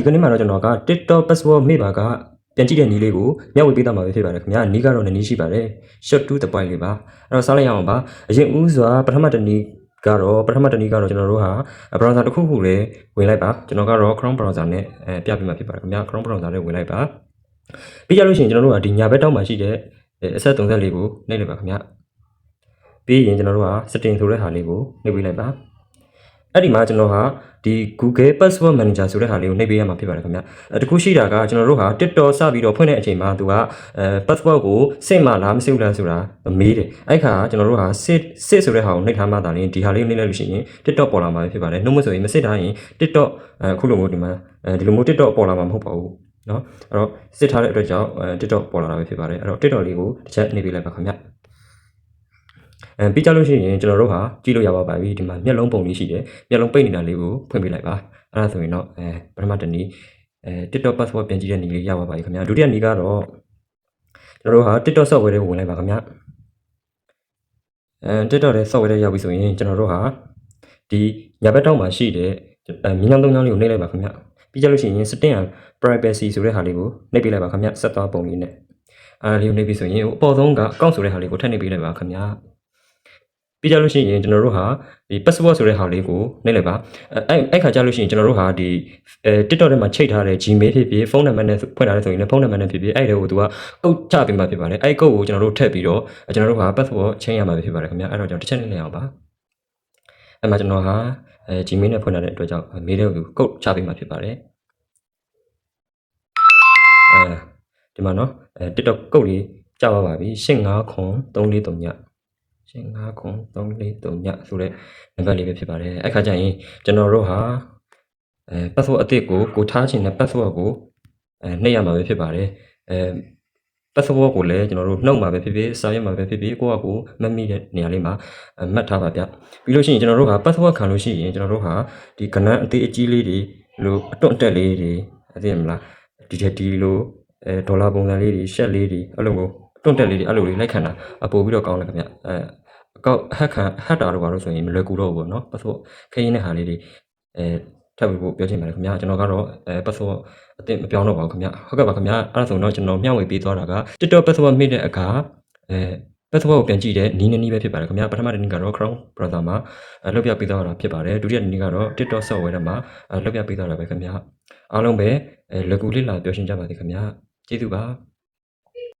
ဒီကနေ့မှာတော့ကျွန်တော်က TikTok password မိပါကပြန်ကြည့်တဲ့နည်းလေးကိုမျှဝေပေးသွားမှာပဲဖြစ်ပါတယ်ခင်ဗျာနည်းကတော့နည်းရှိပါတယ် short to the point လေးပါအဲ့တော့စားလိုက်ရအောင်ပါအရင်ဦးစွာပထမတစ်နည်းကတော့ပထမတစ်နည်းကတော့ကျွန်တော်တို့ဟာ browser တစ်ခုခုလေးဝင်လိုက်ပါကျွန်တော်ကတော့ Chrome browser နဲ့အဲပြပြမှာဖြစ်ပါတယ်ခင်ဗျာ Chrome browser နဲ့ဝင်လိုက်ပါပြီးကြလို့ရှိရင်ကျွန်တော်တို့ကဒီညာဘက်တောက်မှာရှိတဲ့အဆက်34ကိုနှိပ်လိုက်ပါခင်ဗျာပြီးရင်ကျွန်တော်တို့က setting ဆိုတဲ့ဟာလေးကိုနှိပ်ပေးလိုက်ပါ အဲ့ဒီမှာကျွန်တော်ဟာဒီ Google Password Manager ဆိုတဲ့ဟာလေးကိုနှိပ်ပေးရမှာဖြစ်ပါတယ်ခင်ဗျ။အဲတခုရှိတာကကျွန်တော်တို့ဟာ TikTok စပြီးတော့ဖွင့်တဲ့အချိန်မှာသူကအဲ password ကိုစစ်မှလားမစစ်ဘူးလားဆိုတာမေးတယ်။အဲ့ခါကျွန်တော်တို့ဟာစစ်စစ်ဆိုတဲ့ဟာကိုနှိပ်ထားမှသာလျှင်ဒီဟာလေးကိုနှိပ်လိုက်လို့ရှိရင် TikTok ပေါ်လာမှာဖြစ်ပါတယ်။နှုတ်မဆိုရင်မစစ်ထားရင် TikTok အခုလိုမျိုးဒီမှာအဲဒီလိုမျိုး TikTok ပေါ်လာမှာမဟုတ်ပါဘူး။နော်အဲ့တော့စစ်ထားတဲ့အတွက်ကြောင့်အဲ TikTok ပေါ်လာတာပဲဖြစ်ပါတယ်။အဲ့တော့ TikTok လေးကိုတစ်ချက်နှိပ်ပေးလိုက်ပါခင်ဗျ။ အဲပြီးကြလို့ရှိရင်ကျွန်တော်တို့ဟာကြည့်လို့ရပါပါပြီဒီမှာမျက်လုံးပုံလေးရှိတယ်မျက်လုံးပိတ်နေတာလေးကိုဖွင့်ပေးလိုက်ပါအဲ့ဒါဆိုရင်တော့အဲပထမတစ်နည်းအဲ TikTok password ပြန်ကြည့်တဲ့နည်းလေးရပါပါပြီခင်ဗျာဒုတိယနည်းကတော့ကျွန်တော်တို့ဟာ TikTok software လေးကိုဝင်လိုက်ပါခင်ဗျာအဲ TikTok ရဲ့ software လေးရောက်ပြီဆိုရင်ကျွန်တော်တို့ဟာဒီညာဘက်တောက်မှာရှိတဲ့အဲမြင်းချောင်းသုံးချောင်းလေးကိုနှိပ်လိုက်ပါခင်ဗျာပြီးကြလို့ရှိရင် setting and privacy ဆိုတဲ့ဟာလေးကိုနှိပ်ပေးလိုက်ပါခင်ဗျာဆက်သွားပုံလေးနဲ့အားလေးကိုနှိပ်ပြီးဆိုရင်အပေါ်ဆုံးကအကောင့်ဆိုတဲ့ဟာလေးကိုထပ်နှိပ်ပေးလိုက်ပါခင်ဗျာ ပြီးကြလို့ရှိရင်ကျွန်တော်တို့ဟာဒီ password ဆိုတဲ့ဟာလေးကိုနှိပ်လိုက်ပါအဲအဲ့အဲ့ခါကြလို့ရှိရင်ကျွန်တော်တို့ဟာဒီအဲ TikTok ထဲမှာချိတ်ထားတဲ့ Gmail ဖြစ်ဖြစ်ဖုန်းနံပါတ်နဲ့ဖွင့်ထားတဲ့ဆိုရင်လည်းဖုန်းနံပါတ်နဲ့ဖြစ်ဖြစ်အဲ့ဒါကိုသူကကုတ်ချပေးမှာဖြစ်ပါတယ်အဲ့ကုတ်ကိုကျွန်တော်တို့ထည့်ပြီးတော့ကျွန်တော်တို့ဟာ password ချင်းရမှာဖြစ်ပါတယ်ခင်ဗျာအဲ့တော့ကျွန်တော်တစ်ချက်နှိပ်လိုက်အောင်ပါအဲ့မှာကျွန်တော်ဟာအဲ Gmail နဲ့ဖွင့်ထားတဲ့အတွက်ကြောင့်မေးတဲ့ကိုကုတ်ချပေးမှာဖြစ်ပါတယ်အဲဒီမှာနော်အဲ TikTok ကုတ်လေးကြာပါပါပြီ85ခွန်343ည ရှင်9ခု343ညဆိုတဲ့နံပါတ်လေးပဲဖြစ်ပါတယ်အဲ့ခါကျရင်ကျွန်တော်တို့ဟာအဲ password အသစ်ကိုကိုထားခြင်းနဲ့ password ကိုအဲနှိပ်ရမှာပဲဖြစ်ပါတယ်အဲ password ကိုလည်းကျွန်တော်တို့နှုတ်မှာပဲဖြစ်ဖြစ်စာရွက်မှာပဲဖြစ်ဖြစ်ကိုယ့်အကူမတ်မိတဲ့နေရာလေးမှာမှတ်ထားပါဗျပြီးလို့ရှိရင်ကျွန်တော်တို့က password ခံလို့ရှိရင်ကျွန်တော်တို့ဟာဒီကဏ္ဍအသေးအကြီးလေးတွေလို့အတွန့်တက်လေးတွေသိရမလားဒီထက်ဒီလိုအဲဒေါ်လာပုံစံလေးတွေရှက်လေးတွေအဲ့လိုမျိုးတွန့်တက်လေးတွေအဲ့လိုလေးလိုက်ခံတာအပို့ပြီးတော့ကောင်းတယ်ခင်ဗျအဲ အကောက်ဟက်ခံဟက်တာတော့ဘာလို့ဆိုရင်မလွယ်ကူတော့ဘူးပေါ့နော် password ခရင်တဲ့ဟာလေးတွေအဲထပ်ပြီးဖို့ပြောချင်ပါတယ်ခင်ဗျာကျွန်တော်ကတော့အဲ password အသစ်မပြောင်းတော့ပါဘူးခင်ဗျာဟုတ်ကဲ့ပါခင်ဗျာအဲ့ဒါဆိုတော့ကျွန်တော်မျှဝေပေးသွားတာက TikTok password မိတဲ့အခါအဲ password ကိုပြန်ကြည့်တဲ့နီးနေနီးပဲဖြစ်ပါတယ်ခင်ဗျာပထမတစ်နည်းကတော့ Chrome browser မှာလှုပ်ပြပေးသွားတာဖြစ်ပါတယ်ဒုတိယနည်းကတော့ TikTok software ထဲမှာလှုပ်ပြပေးသွားတာပဲခင်ဗျာအားလုံးပဲလွယ်ကူလေးလာပြောရှင်းကြပါစေခင်ဗျာကျေးဇူးပါ